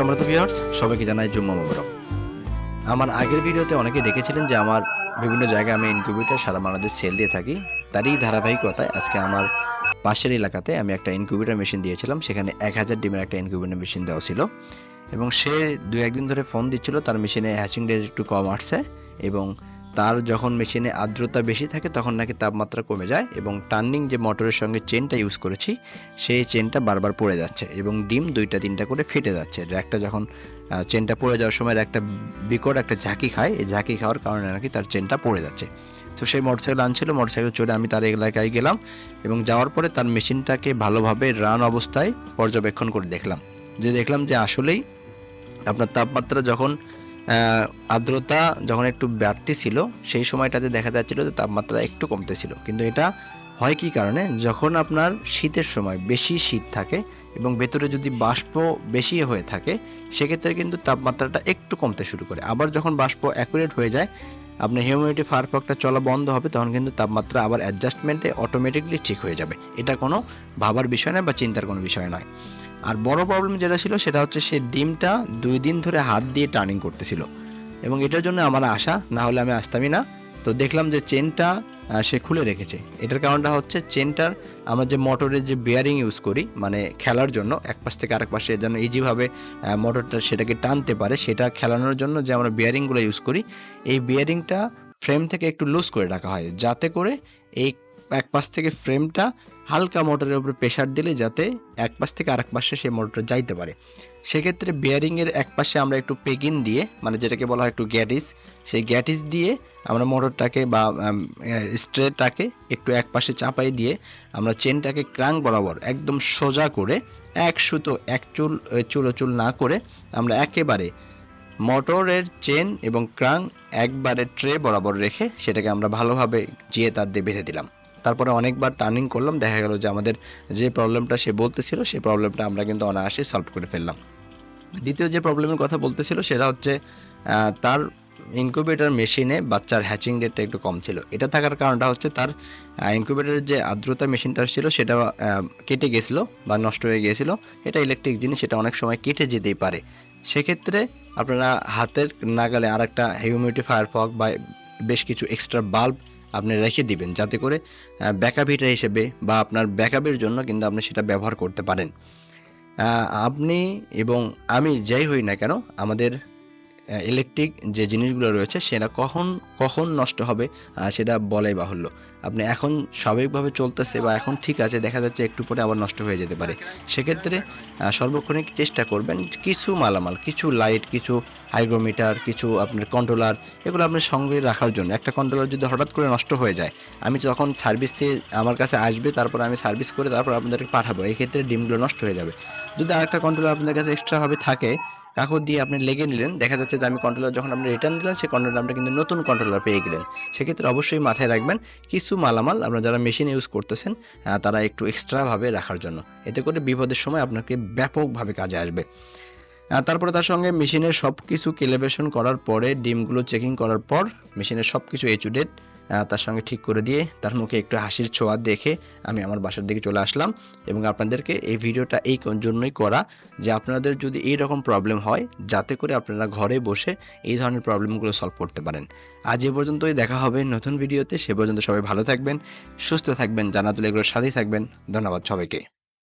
সম্রাট ভিউয়ার্স সবাইকে জানাই জুম্মা মোবারক। আমার আগের ভিডিওতে অনেকে দেখেছিলেন যে আমার বিভিন্ন জায়গায় আমি ইনকিউবেটার সারা বাংলাদেশ সেল দিয়ে থাকি। তারই ধারাবাহিকতায় আজকে আমার পাশের এলাকাতে আমি একটা ইনকিউবেটার মেশিন দিয়েছিলাম, সেখানে এক হাজার ডিমের একটা ইনকিউবেটার মেশিন দেওয়া ছিল। এবং সে দু একদিন ধরে ফোন দিচ্ছিল, তার মেশিনে হ্যাচিং রেট একটু কম আসছে এবং তার যখন মেশিনে আর্দ্রতা বেশি থাকে, তখন নাকি তাপমাত্রা কমে যায় এবং টার্নিং যে মোটরের সঙ্গে চেনটা ইউজ করেছি, সেই চেনটা বারবার পড়ে যাচ্ছে এবং ডিম দুইটা তিনটা করে ফেটে যাচ্ছে। একটা যখন চেনটা পড়ে যাওয়ার সময় একটা বিকট একটা ঝাঁকি খায়, এই ঝাঁকি খাওয়ার কারণে নাকি তার চেনটা পড়ে যাচ্ছে। তো সেই মোটরসাইকেল আনছিল, মোটরসাইকেল চড়ে আমি তার এলাকায় গেলাম এবং যাওয়ার পরে তার মেশিনটাকে ভালোভাবে রান অবস্থায় পর্যবেক্ষণ করে দেখলাম। যে দেখলাম যে আসলেই আপনার তাপমাত্রা যখন আর্দ্রতা যখন একটু বাড়তি ছিল, সেই সময়টাতে দেখা যাচ্ছিল যে তাপমাত্রা একটু কমতেছিল কিন্তু এটা হয় কি কারণে? যখন আপনার শীতের সময় বেশি শীত থাকে এবং ভেতরে যদি বাষ্প বেশি হয়ে থাকে, সেক্ষেত্রে কিন্তু তাপমাত্রাটা একটু কমতে শুরু করে। আবার যখন বাষ্প অ্যাকুরেট হয়ে যায় আপনার হিউমিডিটি ফারফকটা চলা বন্ধ হবে, তখন কিন্তু তাপমাত্রা আবার অ্যাডজাস্টমেন্টে অটোমেটিকলি ঠিক হয়ে যাবে। এটা কোনো ভাবার বিষয় নয় বা চিন্তার কোনো বিষয় নয়। আর বড় প্রবলেম যেটা ছিল সেটা হচ্ছে সে ডিমটা দুই দিন ধরে হাত দিয়ে টার্নিং করতেছিল। এবং এটার জন্য আমার আশা, না হলে আমি আসতামই না। তো দেখলাম যে চেনটা সে খুলে রেখেছে। এটার কারণটা হচ্ছে চেনটার আমরা যে মোটরের যে বেয়ারিং ইউজ করি মানে খেলার জন্য, এক পাশ থেকে আরেক পাশে যেন ইজিভাবে মোটরটা সেটাকে টানতে পারে, সেটা খেলানোর জন্য যে আমরা বেয়ারিংগুলো ইউজ করি, এই বেয়ারিংটা ফ্রেম থেকে একটু লুজ করে রাখা হয়। যাতে করে এই এক পাশ থেকে ফ্রেমটা হালকা মোটরের উপরে প্রেশার দিলে যাতে এক পাশ থেকে আরেক পাশে সেই মোটরটা যাইতে পারে। সেক্ষেত্রে বেয়ারিংয়ের এক পাশে আমরা একটু পেগিন দিয়ে মানে যেটাকে বলা হয় একটু গ্যাটিস সেই গ্যাটিস দিয়ে আমরা মোটরটাকে বা স্ট্রেটাকে একটু এক পাশে চাপাই দিয়ে আমরা চেনটাকে ক্রাং বরাবর একদম সোজা করে এক সুতো, এক চুল চুলো চুল না করে আমরা একেবারে মোটরের চেন এবং ক্রাং একবারে ট্রে বরাবর রেখে সেটাকে আমরা ভালোভাবে জিয়ে তার দিয়ে বেঁধে দিলাম। তারপরে অনেকবার টার্নিং করলাম, দেখা গেল যে আমাদের যে প্রবলেমটা সে বলতেছিল সেই প্রবলেমটা আমরা কিন্তু অনায়াসে সলভ করে ফেললাম। দ্বিতীয় যে প্রবলেমের কথা বলতেছিল, সেটা হচ্ছে তার ইনকিউবেটর মেশিনে বাচ্চার হ্যাচিং রেটটা একটু কম ছিল। এটা থাকার কারণটা হচ্ছে তার ইনকিউবেটরের যে আর্দ্রতা মেশিনটা ছিল সেটা কেটে গেছিল বা নষ্ট হয়ে গিয়েছিল এটা ইলেকট্রিক জিনিস, সেটা অনেক সময় কেটে যেতেই পারে। সেক্ষেত্রে আপনারা হাতের নাগালে আর একটা হিউমিডিফায়ার ফগ বা বেশ কিছু এক্সট্রা বাল্ব আপনি রেখে দিবেন যাতে করে ব্যাকআপ হিটার হিসেবে বা আপনার ব্যাকআপের জন্য কিন্তু আপনি সেটা ব্যবহার করতে পারেন। আপনি এবং আমি যাই হই না কেন, আমাদের ইলেকট্রিক যে জিনিসগুলো রয়েছে সেটা কখন কখন নষ্ট হবে সেটা বলাই বাহুল্য। আপনি এখন স্বাভাবিকভাবে চলতেছে বা এখন ঠিক আছে, দেখা যাচ্ছে একটু পরে আবার নষ্ট হয়ে যেতে পারে। সেক্ষেত্রে সর্বক্ষণিক চেষ্টা করবেন কিছু মালামাল, কিছু লাইট কিছু হাইগ্রোমিটার কিছু আপনার কন্ট্রোলার এগুলো আপনার সঙ্গে রাখার জন্য। একটা কন্ট্রোলার যদি হঠাৎ করে নষ্ট হয়ে যায়, আমি যখন সার্ভিস দিয়ে আমার কাছে আসবে, তারপর আমি সার্ভিস করে তারপর আপনাদেরকে পাঠাবো এই ক্ষেত্রে ডিমগুলো নষ্ট হয়ে যাবে। যদি আরেকটা কন্ট্রোলার আপনাদের কাছে এক্সট্রাভাবে থাকে কাগজ দিয়ে আপনি লেগে নিলেন, দেখা যাচ্ছে যে আমি কন্ট্রোলার যখন আপনি রিটার্ন দিলেন, সেই কন্ট্রোলার আপনি কিন্তু নতুন কন্ট্রোলার পেয়ে গেলেন। সেক্ষেত্রে অবশ্যই মাথায় রাখবেন, কিছু মালামাল আপনারা যারা মেশিন ইউজ করতেছেন তারা একটু এক্সট্রাভাবে রাখার জন্য। এতে করে বিপদের সময় আপনাকে ব্যাপকভাবে কাজে আসবে। তারপরে তার সঙ্গে মেশিনের সব কিছু ক্যালিব্রেশন করার পরে, ডিমগুলো চেকিং করার পর মেশিনের সব কিছু এচুডেট তার সঙ্গে ঠিক করে দিয়ে তার মুখে একটু হাসির ছোঁয়া দেখে আমি আমার বাসার দিকে চলে আসলাম এবং আপনাদেরকে এই ভিডিওটা এই জন্যই করা যে আপনাদের যদি এই রকম প্রবলেম হয়, যাতে করে আপনারা ঘরে বসে এই ধরনের প্রবলেমগুলো সলভ করতে পারেন। আজ এ পর্যন্তই দেখা হবে নতুন ভিডিওতে সে পর্যন্ত সবাই ভালো থাকবেন, সুস্থ থাকবেন জানাতুল এগুলোর সাথেই থাকবেন। ধন্যবাদ সবাইকে।